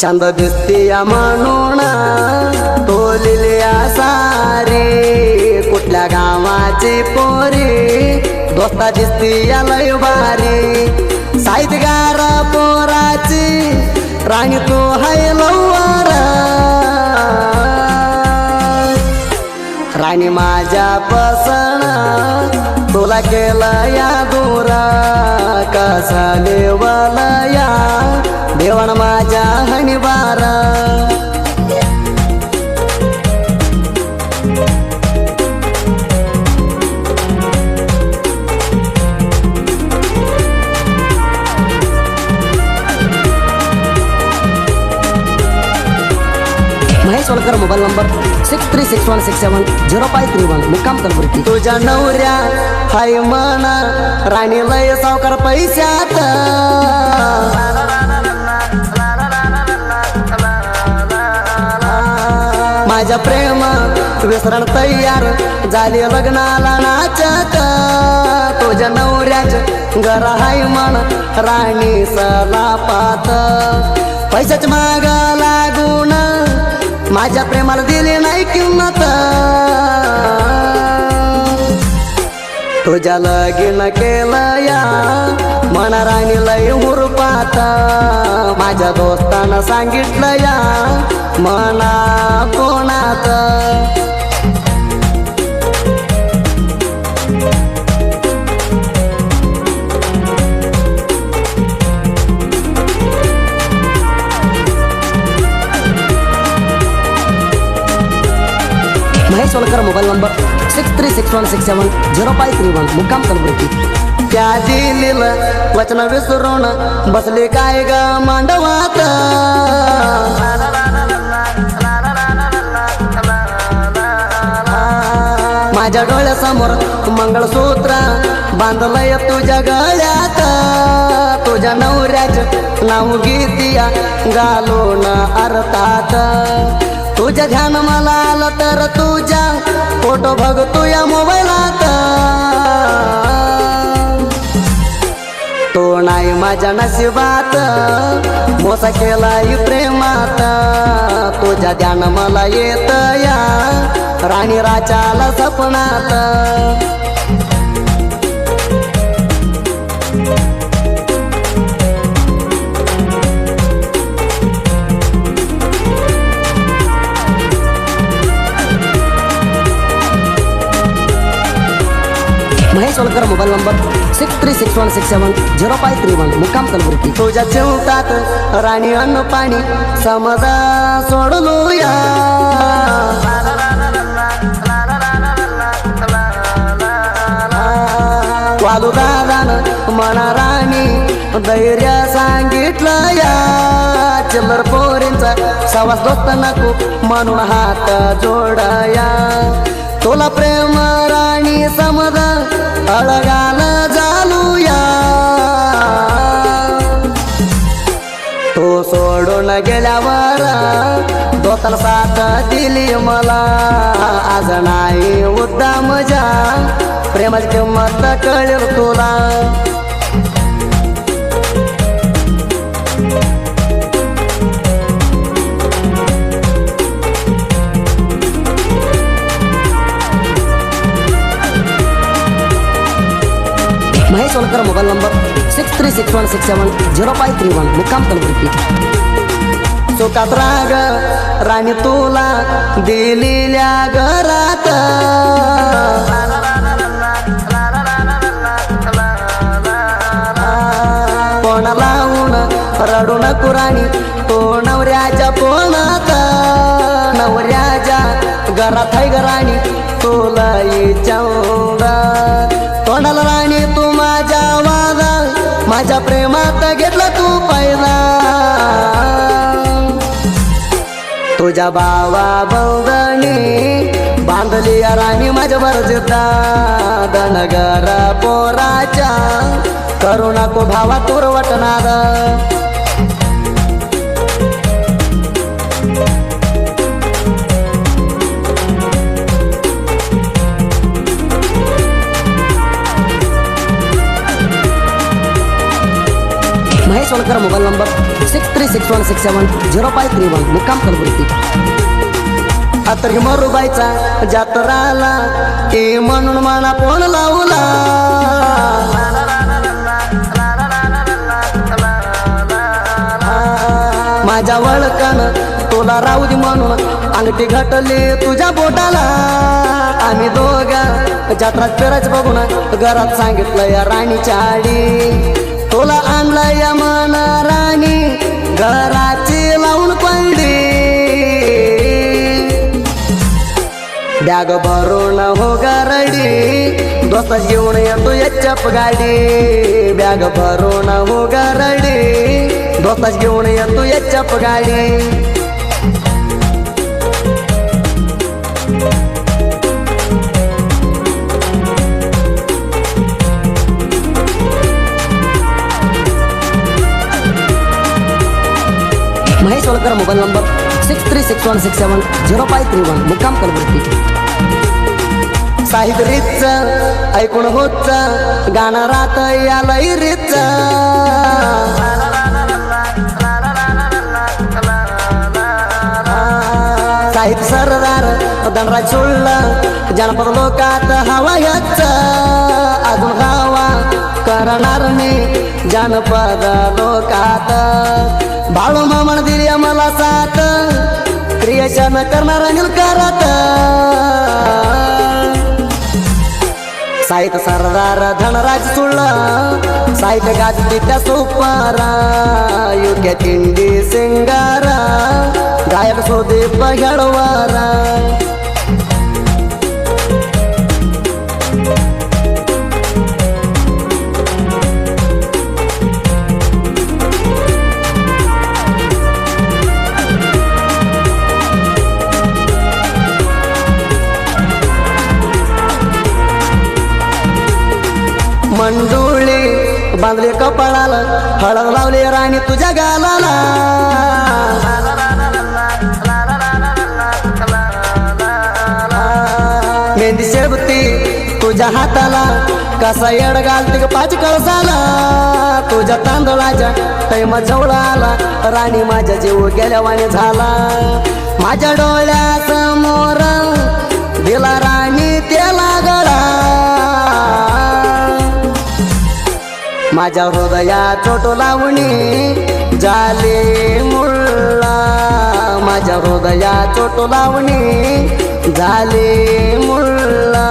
चंद दिसतिया म्हणून तोलिल्या सारी कुठल्या गावाची पोरी? दोस्ता दिसतीया लय भारी. साहित्यगार पोराची राणी तू हाय लवकर. राणी माझ्या पसण तुला केला या दूरा. कसा देवलया देवण माझ्या तारा बारा mobile number six three six one six seven zero five three one. मुक्काम कलबुर्गी तुझ्या नवऱ्या हाय म्हणा राणी लय सावकार पैशात. विसरण तयार. झाली लग्नाला नाचत तुझ्या नवऱ्याच घर हाय म्हण राणी सलापात पैशाच माग लागून माझ्या प्रेमाला दिली नाही किंमत. तुझ्या लगीन केलं या म्हणा राणी लय हुरपात. माझ्या दोस्तानं सांगितलं या मना कोणात Mahesh Walkar mobile number six three six one six seven zero five three one मुक्काम कलबुर्गी. त्या दिलीलं वचन विसरून बसले काय ग मांडवात? माझ्या डोळ्यासमोर मंगळसूत्र बांधलंय तुझ्या गळ्यात. तुझ्या नवऱ्याच नाव गीतिया घालून अर्थात. तुझ्या ध्यान मला आलं तर तुझ्या फोटो बघ तुया मोबाईलात. तो नाही माझ्या नशिबात. मोसा केलाय प्रेमात. तुझ्या ध्यान मला येत या राणी राजाला सपनात. Mahesh Walkar mobile number three six one six seven zero five three one मुक्काम कलबुर्गी. तुझ्या चिवतात राणी अन्न पाणी समजा सोडलो या वालू दादान मना राणी धैर्य सांगितलं या. चिल्लर पोरींचा सवास दोस्त नको म्हणून हात जोडया. तुला प्रेम राणी समजा अळगाल गेल्यावर दोतल साथ दिली मला. आज नाही उद्दा मजा प्रेमाची किंमत कळेल तुला. Mahesh Walkar mobile number six three six one six seven zero five three one मुक्काम कलबुर्गी चुकात राग राणी तुला दिलेल्या घरात. कोण लावून रडू नको राणी तो नवऱ्याच्या पोणात नवऱ्याच्या घरात आहे ग राणी तुला चौदा तोंडाला राणी तू माझ्या वादा माझ्या प्रेमात घे तुझ्या बावा बौगणी बांधली राणी माझ्या बरजिता दनगर पोराच्या करू नको भावा तुर वटनाद Mahesh mobile number six three six one six seven zero five three one मुक्काम कलबुर्गी आता मरुबाईचा जात्राला की म्हणून मला फोन लावला माझ्या वळकन तुला राहू दे म्हणून अंगठी घटली तुझ्या बोटाला आम्ही दोघा जत्रात फिरायचं बघून घरात सांगितलं या राणीच्या आडी तुला आणला या मन राणी घराची लावून पडली. बॅग भरून हो गारडी दोस्ताच घेऊन येतो याच्याप गाडी बॅग भरून हो गारडी दोस्ताच घेऊन येतो याच्याप गाडी Mahesh Walkar mobile number six three six one six seven zero five three one. मुक्काम कलबुर्गी. साहित्य रिच ऐकून होतच गाणं राहत यालय रीतच. साहित्य सरदार दंडराज सोडलं जनपद लोकात हवा याच. अजून हवा करणार मी ಜಾನಪದ ಲೋಕಾತ. ಬಾಳು ಮಾಮಣ ದಿರಿಯ ಮಲ ಸಾತ. ಕ್ರಿಯ ಚನ ಕರ್ನಾರಂಗಿಲ್ ಕರತ ಸಾಹಿತ್ಯ ಸರ್ದಾರ ಧನರಾಜ್ ಸುಳ್ಳ. ಸಾಹಿತ್ಯ ಗಾಜಿದ್ದ ಸೂಪಾರ ಯುಕೆ ತಿಂಡಿ ಸಿಂಗಾರ. ಗಾಯಕ ಸುದೀಪ ಹೇಳುವಾರ. घेडवारा मंडुळी बांधले कपाळाला हळद लावले राणी तुझ्या गालाला. मेहंदी शेबती तुझ्या हाताला कसा येड घालते ग पाच कळसाला. तुझ्या तांदळाच्या तैमा जवळ आला राणी माझ्या जीव गेल्यावाने झाला. माझ्या डोळ्यासमोर दिला राणी त्याला माझ्या हृदया चोट लावणी झाले मुळा माझ्या हृदया चोट लावणी झाले मुळा